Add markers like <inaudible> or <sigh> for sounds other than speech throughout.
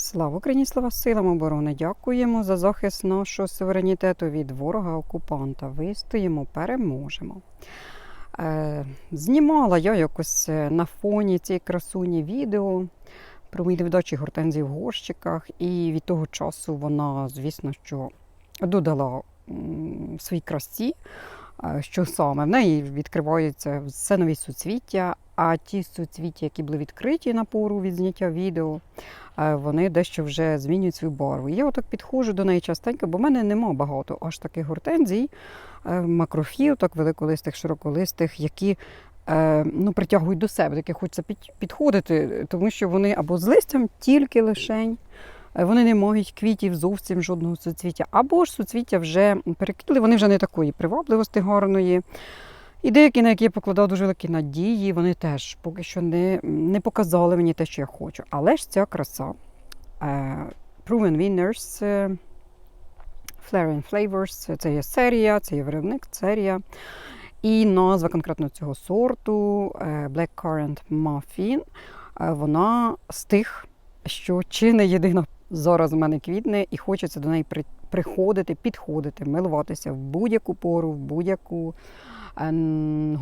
Слава Україні, слава силам оборони! Дякуємо за захист нашого суверенітету від ворога-окупанта. Вистоїмо, переможемо. Е, знімала я якось е, на фоні цієї красуні відео про мої невдачі гортензії в горщиках, і від того часу вона, звісно, що додала м, своїй красі. Е, Що саме? В неї відкриваються все нові суцвіття, а ті суцвіття, які були відкриті на пору від зняття відео, е, вони дещо вже змінюють свою барву. Я отак підходжу до неї частенько, бо в мене нема багато аж таких гортензій, е, макрофіл, так великолистих, широколистих, які е, ну, притягують до себе, до хочеться підходити, тому що вони або з листям тільки лишень. Вони не мають квітів зовсім жодного суцвіття. Або ж суцвіття вже переквітли, вони вже не такої привабливості гарної. І деякі, на які я покладав дуже великі надії, вони теж поки що не, не показали мені те, що я хочу. Але ж ця краса. е, Proven Winners, е, Flair and Flavors, це є серія, це є виробник, серія. І назва конкретно цього сорту е, Black Currant Muffin, вона з тих, що чи не єдина зараз в мене квітне, і хочеться до неї при- приходити, підходити, милуватися в будь-яку пору, в будь-яку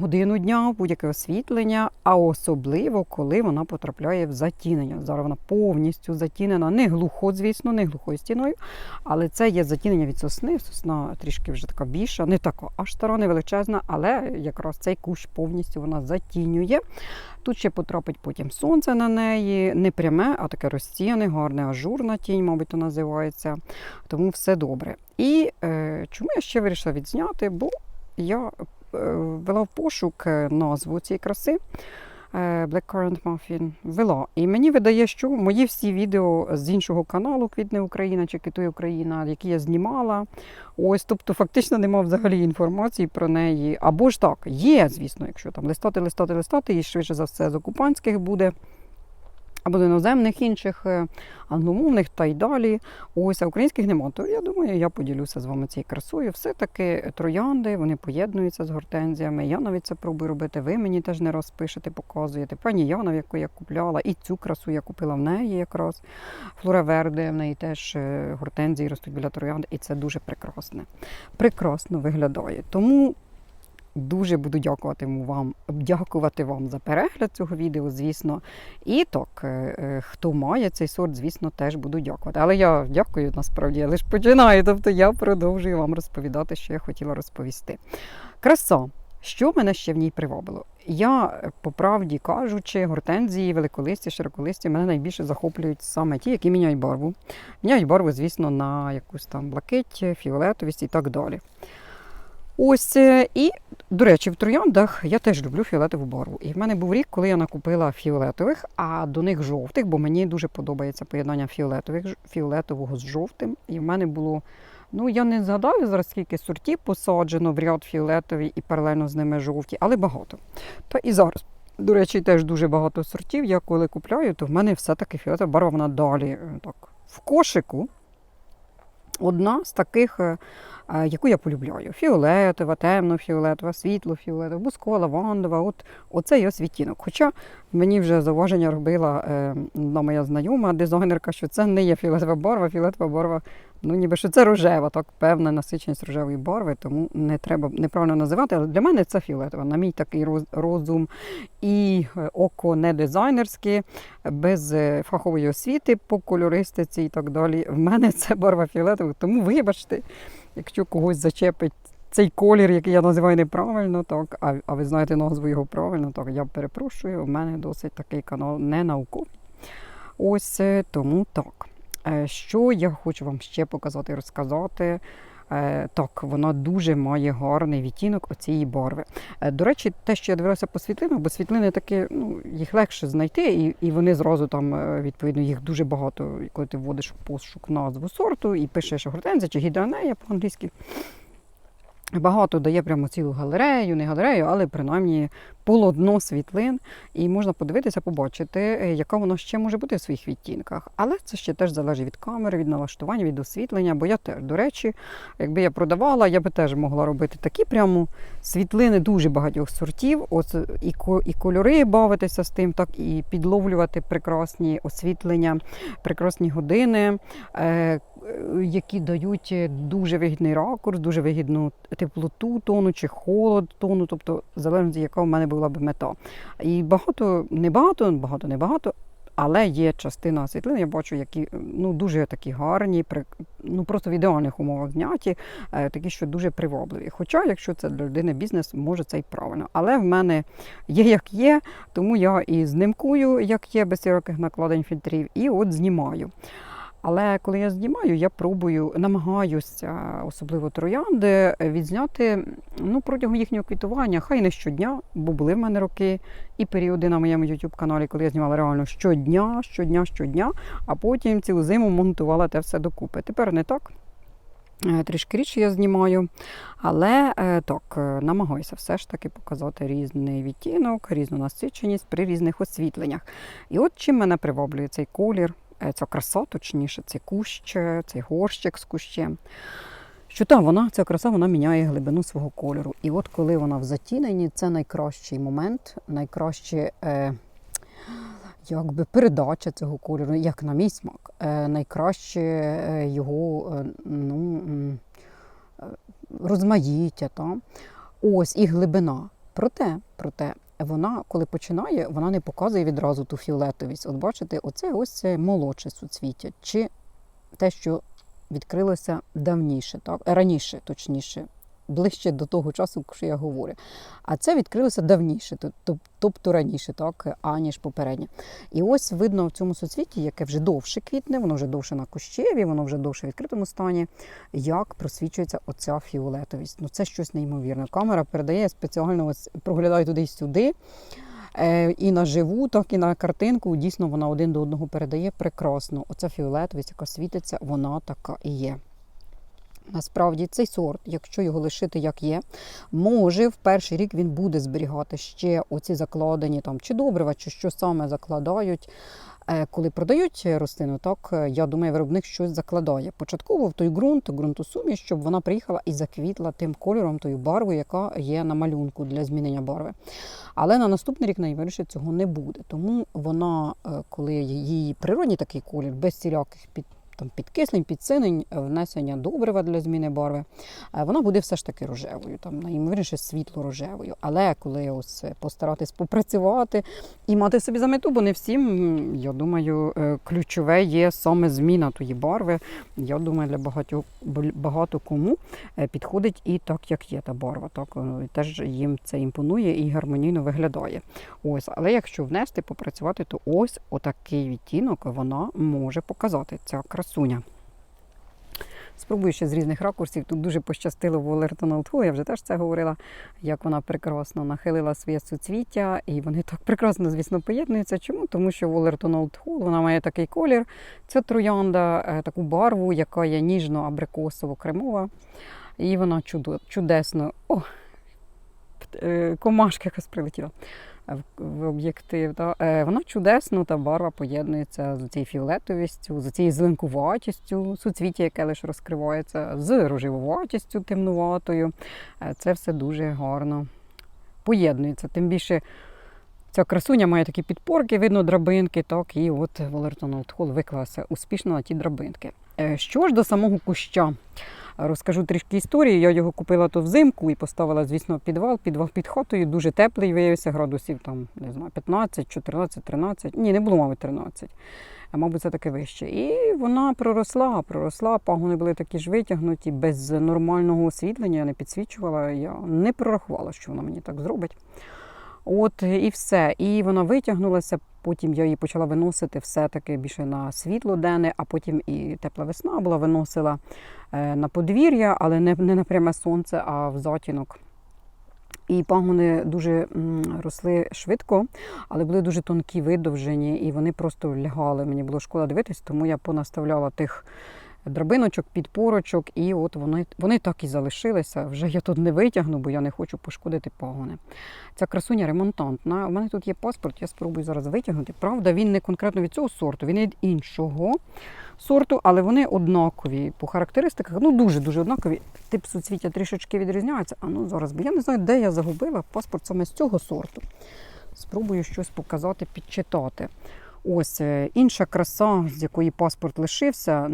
годину дня, будь-яке освітлення, а особливо, коли вона потрапляє в затінення. Зараз вона повністю затінена, не глухо, звісно, не глухою стіною, але це є затінення від сосни. Сосна трішки вже така більша, не така аж стара, не величезна, але якраз цей кущ повністю вона затінює. Тут ще потрапить потім сонце на неї, не пряме, а таке розсіяне, гарне, ажурна тінь, мабуть, то називається. Тому все добре. І е, чому я ще вирішила відзняти? Бо я е, вела в пошук е, назву цієї краси. е, Black Currant Muffin вела. І мені видає, що мої всі відео з іншого каналу Квітне Україна чи Китує Україна, які я знімала. Ось, тобто, фактично нема взагалі інформації про неї. Або ж так, є, звісно, якщо там листати, листати, листати, і швидше за все з окупантських буде. Або з іноземних інших е, англомовних та й далі. Ось, а українських нема. То я думаю, я поділюся з вами цією красою. Все-таки троянди, вони поєднуються з гортензіями. Я навіть це пробую робити. Ви мені теж не раз пишете, показуєте. Пані Яна, яку я купляла, і цю красу я купила в неї якраз. Флора Верде, в неї теж е, гортензії ростуть біля троянди, і це дуже прекрасне. Прекрасно виглядає. Тому Дуже буду дякувати вам, дякувати вам за перегляд цього відео, звісно. І так, е, е, хто має цей сорт, звісно, теж буду дякувати. Але я дякую насправді, я лише починаю. Тобто я продовжую вам розповідати, що я хотіла розповісти. Краса. Що мене ще в ній привабило? Я, е, по правді кажучи, гортензії, великолисті, широколисті мене найбільше захоплюють саме ті, які міняють барву. Міняють барву, звісно, на якусь там блакить, фіолетовість і так далі. Ось е, і, до речі, в трояндах я теж люблю фіолетову барву. І в мене був рік, коли я накупила фіолетових, а до них жовтих, бо мені дуже подобається поєднання фіолетових, фіолетового з жовтим. І в мене було, ну я не згадаю зараз, скільки сортів посаджено в ряд фіолетові і паралельно з ними жовті, але багато. Та і зараз. До речі, теж дуже багато сортів. Я коли купляю, то в мене все-таки фіолетова барва вона далі е, так, в кошику. Одна з таких, е, е, яку я полюбляю. Фіолетова, темно-фіолетова, світло-фіолетова, бускова, лавандова. От, оцей ось відтінок. Хоча мені вже зауваження робила е, одна моя знайома дизайнерка, що це не є фіолетова барва, фіолетова барва, ну ніби що це рожева, так певна насиченість рожевої барви, тому не треба неправильно називати. Але для мене це фіолетова. На мій такий розум і е, око не дизайнерське, без е, фахової освіти по кольористиці і так далі. В мене це барва фіолетова. Тому вибачте, якщо когось зачепить. Цей колір, який я називаю неправильно, так, а, а ви знаєте назву його правильно, так я перепрошую, у мене досить такий канал не науковий. Ось е, тому так. Е, Що я хочу вам ще показати і розказати. Е, Так, вона дуже має гарний відтінок оцієї барви. Е, До речі, те, що я дивилася по світлинах, бо світлини такі, ну, їх легше знайти, і, і вони зразу там, відповідно, їх дуже багато, коли ти вводиш в пошук назву сорту і пишеш гортензія чи гідранея по-англійськи. Багато дає прямо цілу галерею, не галерею, але принаймні полотно світлин, і можна подивитися, побачити, е, яка воно ще може бути в своїх відтінках. Але це ще теж залежить від камери, від налаштування, від освітлення. Бо я теж, до речі, якби я продавала, я би теж могла робити такі прямо світлини дуже багатьох сортів. От і, і кольори бавитися з тим, так і підловлювати прекрасні освітлення, прекрасні години. Е, які дають дуже вигідний ракурс, дуже вигідну теплоту тону чи холод тону, тобто залежно, яка в мене була б мета. І багато, не багато, багато, не багато. Але є частина світлин, я бачу, які ну дуже такі гарні, при ну просто в ідеальних умовах зняті, е, такі, що дуже привабливі. Хоча, якщо це для людини бізнес, може це і правильно. Але в мене є як є, тому я і знимкую, як є, без широких накладень фільтрів, і от знімаю. Але коли я знімаю, я пробую, намагаюся, особливо троянди, відзняти ну, протягом їхнього квітування, хай не щодня, бо були в мене роки і періоди на моєму youtube каналі, коли я знімала реально щодня, щодня, щодня, а потім цілу зиму монтувала те все докупи. Тепер не так. Е, Трішки рідше я знімаю, але е, так, е, намагаюся все ж таки показати різний відтінок, різну насиченість при різних освітленнях. І от чим мене приваблює цей колір, ця краса, точніше, цей кущ, е, цей горщик з кущем. Що та вона, ця краса, вона міняє глибину свого кольору. І от коли вона в затіненні, це найкращий момент, найкраще е, якби передача цього кольору, як на мій смак, е, найкраще е, його е, ну, е, розмаїття. Та? Ось і глибина. Проте, проте, вона, коли починає, вона не показує відразу ту фіолетовість. От бачите, оце ось це молодше суцвіття, чи те, що відкрилося давніше, так? раніше, точніше, ближче до того часу, що я говорю. А це відкрилося давніше, тоб- тоб- тобто раніше, так, аніж попереднє. І ось видно в цьому суцвітті, яке вже довше квітне, воно вже довше на кущеві, воно вже довше в відкритому стані, як просвічується оця фіолетовість. Ну це щось неймовірне. Камера передає спеціально, ось проглядаю туди й сюди. Е, І на живу, так і на картинку. Дійсно, вона один до одного передає прекрасно. Оця фіолетовість, яка світиться, вона така і є. Насправді цей сорт, якщо його лишити як є, може в перший рік він буде зберігати ще оці закладені там чи добрива, чи що саме закладають. Е, Коли продають рослину, так е, я думаю, виробник щось закладає. Початково в той ґрунт, ґрунтосуміш, щоб вона приїхала і заквітла тим кольором, тою барвою, яка є на малюнку для змінення барви. Але на наступний рік найвірніше цього не буде. Тому вона, е, коли її природній такий колір, без всіляких під там підкислень, підсинень, е, внесення добрива для зміни барви, е, вона буде все ж таки рожевою, там найімовірніше світло рожевою. Але коли ось е, постаратись попрацювати і мати собі за мету, бо не всім, я думаю, ключове є саме зміна тої барви. Я думаю, для багатьох багато кому підходить і так, як є та барва. Так теж їм це імпонує і гармонійно виглядає. Ось, але якщо внести, попрацювати, то ось отакий відтінок вона може показати ця красуня. Спробую ще з різних ракурсів. Тут дуже пощастило в Олертон я вже теж це говорила, як вона прекрасно нахилила своє суцвіття, і вони так прекрасно, звісно, поєднуються. Чому? Тому що в Олертон Олдхол вона має такий колір, ця троянда, е, таку барву, яка є ніжно-абрикосово-кремова. І вона чудо, чудесно. О, е, комашка якась прилетіла в, об'єктив. Е, Вона чудесно, та барва поєднується з цією фіолетовістю, з цією зеленкуватістю, суцвіття, яке лише розкривається, з рожевуватістю темнуватою. Е, Це все дуже гарно поєднується. Тим більше ця красуня має такі підпорки, видно драбинки, так, і от Волертон Олдхол виклалася успішно на ті драбинки. Е, Що ж до самого куща? Розкажу трішки історії. Я його купила то взимку і поставила, звісно, підвал. Підвал під хатою дуже теплий виявився, градусів там, не знаю, 15, 14, 13. Ні, не було, мабуть, 13. А мабуть, це таке вище. І вона проросла, проросла, пагони були такі ж витягнуті, без нормального освітлення, я не підсвічувала. Я не прорахувала, що вона мені так зробить. От і все. І вона витягнулася. Потім я її почала виносити все-таки більше на світло денне, а потім і тепла весна була, виносила е, на подвір'я, але не, не на пряме сонце, а в затінок. І пагони дуже росли швидко, але були дуже тонкі, видовжені, і вони просто лягали. Мені було шкода дивитись, тому я понаставляла тих драбиночок, підпорочок, і от вони, вони так і залишилися. Вже я тут не витягну, бо я не хочу пошкодити пагони. Ця красуня ремонтантна. У мене тут є паспорт, я спробую зараз витягнути. Правда, він не конкретно від цього сорту, він від іншого сорту, але вони однакові по характеристиках. Ну, дуже-дуже однакові. Тип суцвіття трішечки відрізняється. А ну зараз, бо я не знаю, де я загубила паспорт саме з цього сорту. Спробую щось показати, підчитати. Ось е, інша краса, з якої паспорт лишився,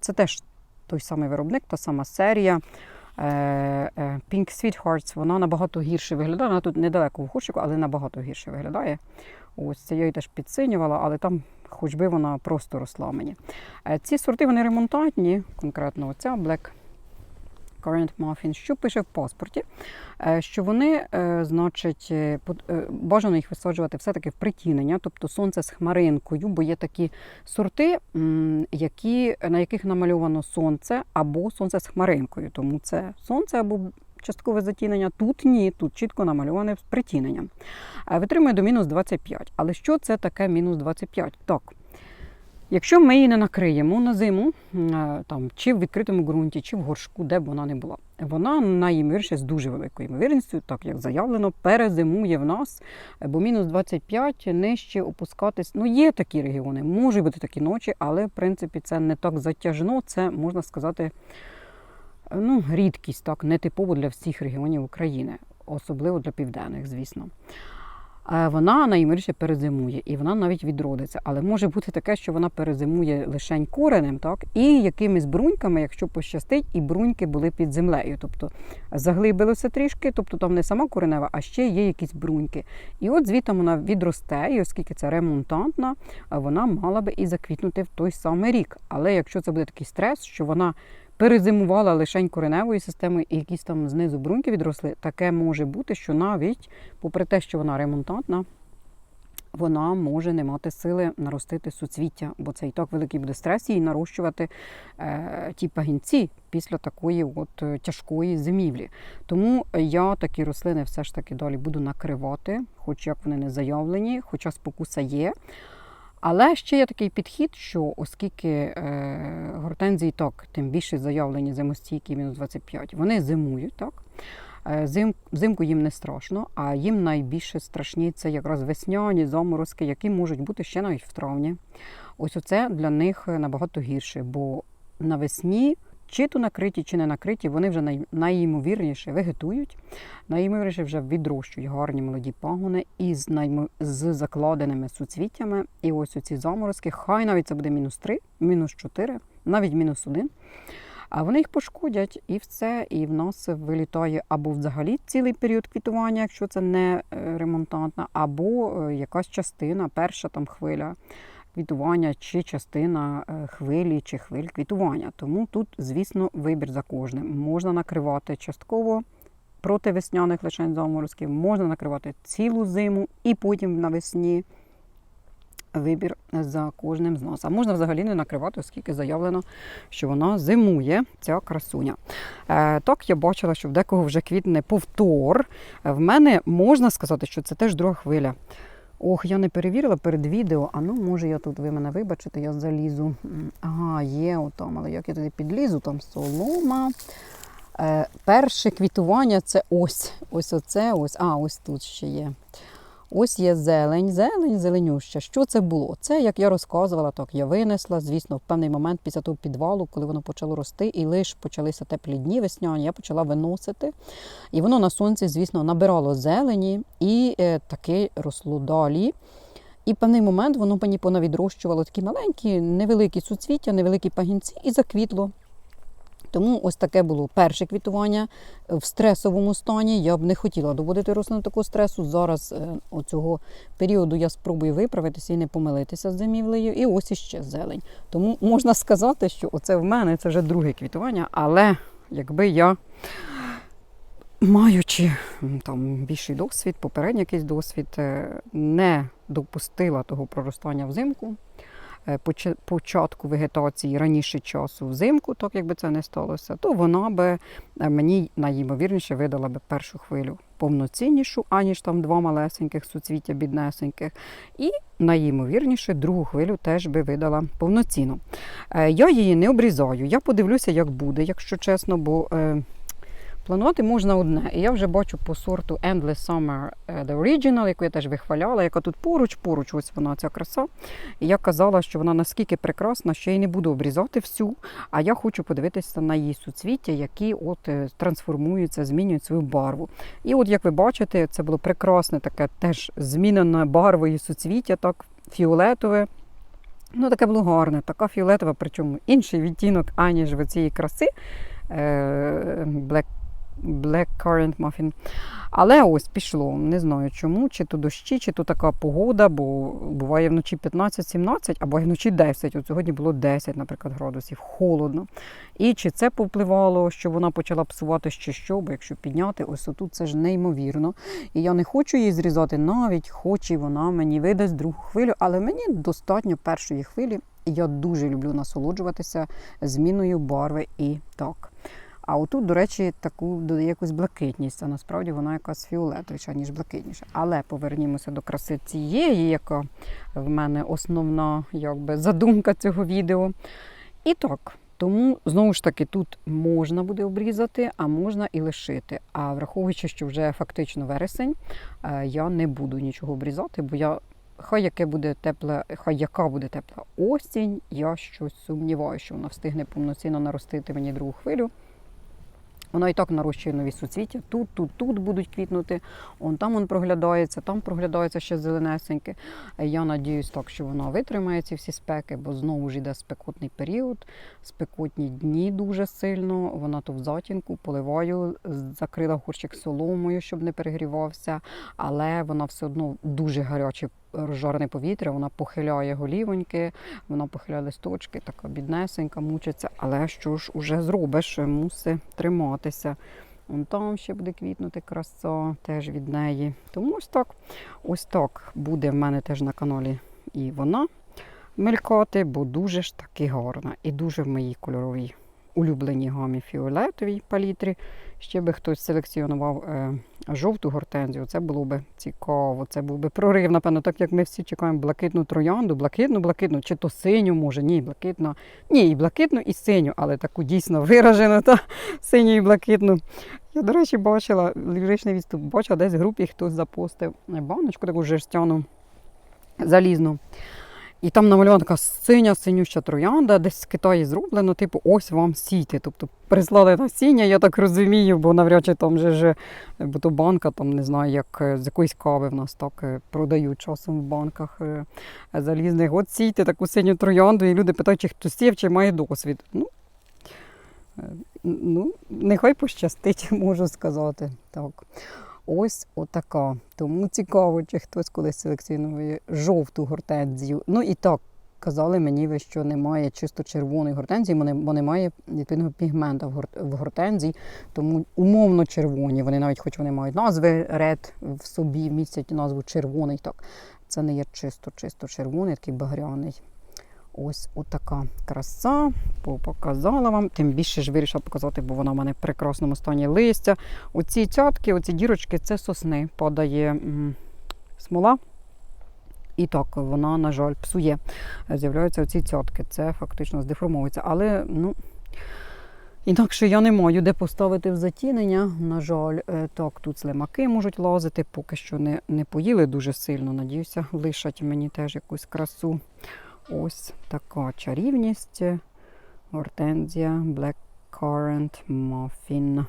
це теж той самий виробник, та сама серія. Е, е, Pink Sweethearts, вона набагато гірше виглядає. Вона тут недалеко в горщику, але набагато гірше виглядає. Ось це я її теж підсинювала, але там, хоч би вона просто росла мені. Ці сорти вони ремонтантні, конкретно оця Black Current Muffin, що пише в паспорті, Е, що вони, е, значить, е, бажано їх висаджувати все-таки в притінення, тобто сонце з хмаринкою, бо є такі сорти, які, на яких намальовано сонце або сонце з хмаринкою. Тому це сонце або часткове затінення. Тут ні, тут чітко намальоване з притіненням. Витримує до мінус 25. Але що це таке мінус 25? Так. Якщо ми її не накриємо на зиму, е, там, чи в відкритому ґрунті, чи в горшку, де б вона не була, вона найімовірніше з дуже великою ймовірністю, так як заявлено, перезимує в нас, бо мінус 25 нижче опускатись. Ну, є такі регіони, можуть бути такі ночі, але в принципі це не так затяжно, це можна сказати ну, рідкість, так, не типово для всіх регіонів України, особливо для південних, звісно. Е, Вона найімовірніше перезимує і вона навіть відродиться. Але може бути таке, що вона перезимує лишень коренем, так, і якимись бруньками, якщо пощастить, і бруньки були під землею. Тобто заглибилося трішки, тобто там не сама коренева, а ще є якісь бруньки. І от звідти вона відросте, і оскільки це ремонтантна, е, вона мала би і заквітнути в той самий рік. Але якщо це буде такий стрес, що вона перезимувала лишень кореневою системою, і якісь там знизу бруньки відросли, таке може бути, що навіть, попри те, що вона ремонтантна, вона може не мати сили наростити суцвіття, бо це і так великий буде стрес їй нарощувати е, ті пагінці після такої от е, тяжкої зимівлі. Тому я такі рослини все ж таки далі буду накривати, хоч як вони не заявлені, хоча спокуса є. Але ще є такий підхід, що оскільки е, гортензії ток, тим більше заявлені зимостійкі мінус 25, вони зимують, так? Е, Зим, взимку їм не страшно, а їм найбільше страшні це якраз весняні заморозки, які можуть бути ще навіть в травні. Ось оце для них набагато гірше, бо навесні, чи то накриті, чи не накриті, вони вже най, найімовірніше вегетують, найімовірніше вже відрощують гарні молоді пагони із, наймо- з закладеними суцвіттями. І ось оці заморозки, хай навіть це буде мінус 3, мінус 4, навіть мінус 1. А вони їх пошкодять і все, і в нас вилітає або взагалі цілий період квітування, якщо це не е, ремонтантна, або е, якась частина, перша там хвиля квітування, чи частина е, хвилі чи хвиль квітування. Тому тут, звісно, вибір за кожним. Можна накривати частково проти весняних лишень заморозків, можна накривати цілу зиму і потім навесні. Вибір за кожним з нас. А можна взагалі не накривати, оскільки заявлено, що вона зимує, ця красуня. Е, так, я бачила, що в декого вже квітне повтор. Е, В мене можна сказати, що це теж друга хвиля. Ох, я не перевірила перед відео. А ну, може, я тут, ви мене вибачите, я залізу. Ага, є отам, але як я туди підлізу, там солома. Е, перше квітування це ось. Ось оце, ось. А, ось тут ще є. Ось є зелень, зелень, зеленюща. Що це було? Це, як я розказувала, так я винесла, звісно, в певний момент після того підвалу, коли воно почало рости, і лише почалися теплі дні весняні, я почала виносити. І воно на сонці, звісно, набирало зелені і е, таки росло далі. І в певний момент воно мені понавідрощувало такі маленькі, невеликі суцвіття, невеликі пагінці, і заквітло. Тому ось таке було перше квітування в стресовому стані. Я б не хотіла доводити рослину такого стресу. Зараз е, оцього періоду я спробую виправитися і не помилитися з зимівлею. І ось іще зелень. Тому можна сказати, що оце в мене це вже друге квітування, але якби я. Маючи там більший досвід, попередній якийсь досвід, е, не допустила того проростання взимку, початку вегетації раніше часу взимку, так якби це не сталося, то вона би е, мені найімовірніше видала би першу хвилю повноціннішу, аніж там два малесеньких суцвіття біднесеньких. І найімовірніше, другу хвилю теж би видала повноцінно. Е, Я її не обрізаю. Я подивлюся, як буде, якщо чесно, бо е, планувати можна одне. І я вже бачу по сорту Endless Summer е, The Original, яку я теж вихваляла, яка тут поруч, поруч, ось вона ця краса. І я казала, що вона наскільки прекрасна, що я її не буду обрізати всю, а я хочу подивитися на її суцвіття, які от е, трансформуються, змінюють свою барву. І от, як ви бачите, це було прекрасне таке теж змінене барвою суцвіття, так фіолетове. Ну, таке було гарне, така фіолетова, причому інший відтінок, аніж в цієї краси. е, Black, Black Currant Muffin. Але ось пішло. Не знаю чому, чи то дощі, чи то така погода, бо буває вночі 15-17, або вночі 10. От сьогодні було 10, наприклад, градусів, холодно. І чи це повпливало, що вона почала псувати, чи що, бо якщо підняти, ось отут це ж неймовірно. І я не хочу її зрізати, навіть хоч і вона мені видасть другу хвилю, але мені достатньо першої хвилі. І я дуже люблю насолоджуватися зміною барви і так. А отут, до речі, таку додає якусь блакитність, а насправді вона якась фіолетовіша, ніж блакитніша. Але повернімося до краси цієї, яка в мене основна якби, задумка цього відео. І так, тому знову ж таки тут можна буде обрізати, а можна і лишити. А враховуючи, що вже фактично вересень, е, я не буду нічого обрізати, бо я. Хай яке буде тепле, хай яка буде тепла осінь, я щось сумніваюся, що вона встигне повноцінно наростити мені другу хвилю. Вона і так нарощує нові суцвіття. Тут, тут, тут будуть квітнути. Он там он проглядається, там проглядається ще зеленесеньке. Я надіюсь так, що вона витримає ці всі спеки, бо знову ж йде спекотний період, спекотні дні дуже сильно. Вона то в затінку, поливаю, закрила горщик соломою, щоб не перегрівався, але вона все одно дуже гаряче. Розжарене повітря, вона похиляє голівоньки, вона похиляє листочки, така біднесенька, мучиться. Але що ж уже зробиш, мусить триматися. Вон там ще буде квітнути краса теж від неї. Тому ось так. Ось так буде в мене теж на каналі і вона мелькати, бо дуже ж таки гарна. І дуже в моїй кольоровій улюбленій гамі фіолетовій палітрі. Ще би хтось селекціонував е, жовту гортензію, це було би цікаво. Це був би прорив, напевно, так як ми всі чекаємо блакитну троянду, блакитну, блакитну, чи то синю, може, ні, блакитну. Ні, і блакитну, і синю, але таку дійсно виражену, та синю і блакитну. Я, до речі, бачила ліричний відступ, бачила десь в групі хтось запостив баночку, таку жерстяну залізну. І там намальована така синя, синюща троянда, десь з Китаї зроблено, типу, ось вам сійти. Тобто прислали насіння, я так розумію, бо навряд чи там же ж, то банка, там не знаю, як е, з якоїсь кави в нас так е, продають часом в банках е, залізних. От сійте таку синю троянду, і люди питають, чи хто сів, чи має досвід. Ну, е, ну, нехай пощастить, <laughs> можу сказати. Так. Ось отака. Тому цікаво, чи хтось колись селекціонує жовту гортензію. Ну і так, казали мені, ви, що немає чисто червоної гортензії, бо немає відповідного пігмента в гортензії, тому умовно червоні. Вони навіть, хоч вони мають назви ред в собі, містять назву червоний. Так, це не є чисто, чисто червоний, такий багряний. Ось отака краса. По- Показала вам. Тим більше ж вирішила показати, бо вона в мене в прекрасному стані листя. Оці цятки, оці дірочки це сосни. Падає смола. І так, вона, на жаль, псує. З'являються оці цятки. Це фактично здеформується. Але, ну. Інакше я не маю де поставити в затінення. На жаль, Е, так, тут слимаки можуть лазити, поки що не, не поїли дуже сильно. Надіюся, лишать мені теж якусь красу. Ось така чарівність. Гортензія Black Currant Muffin.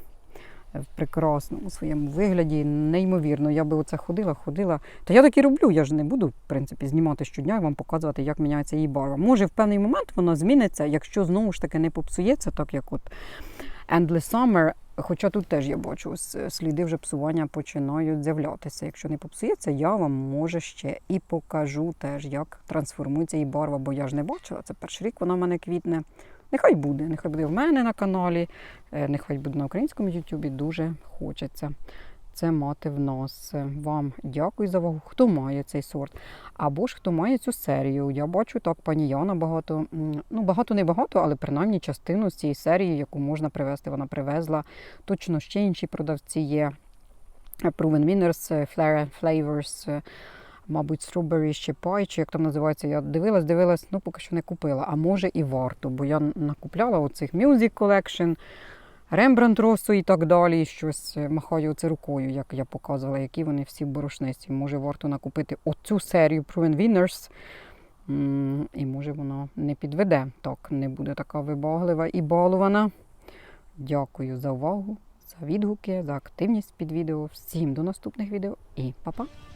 В прекрасному своєму вигляді, неймовірно. Я би оце ходила, ходила. Та я так і роблю, я ж не буду, в принципі, знімати щодня і вам показувати, як міняється її барва. Може, в певний момент вона зміниться, якщо знову ж таки не попсується, так як от Endless Summer. Хоча тут теж я бачу, сліди вже псування починають з'являтися. Якщо не попсується, я вам може ще і покажу теж, як трансформується її барва, бо я ж не бачила. Це перший рік вона в мене квітне. Нехай буде, нехай буде в мене на каналі, е, нехай буде на українському Ютубі. Дуже хочеться це мати в нас. Е, Вам дякую за увагу, хто має цей сорт. Або ж хто має цю серію. Я бачу так, пані Яна багато, ну багато не багато, але принаймні частину з цієї серії, яку можна привезти, вона привезла. Точно ще інші продавці є. Proven Winners, Flavors, мабуть, Strawberry чи Pie, чи як там називається. Я дивилась, дивилась, ну поки що не купила. А може і варто, бо я накупляла оцих Music Collection, Рембрандт Росу і так далі. Щось е, махаю це рукою, як я показувала, які вони всі борошнисті. Може, варто накупити оцю серію Proven Winners. І може вона не підведе. Так, не буде така вибаглива і балована. Дякую за увагу, за відгуки, за активність під відео. Всім до наступних відео і па-па!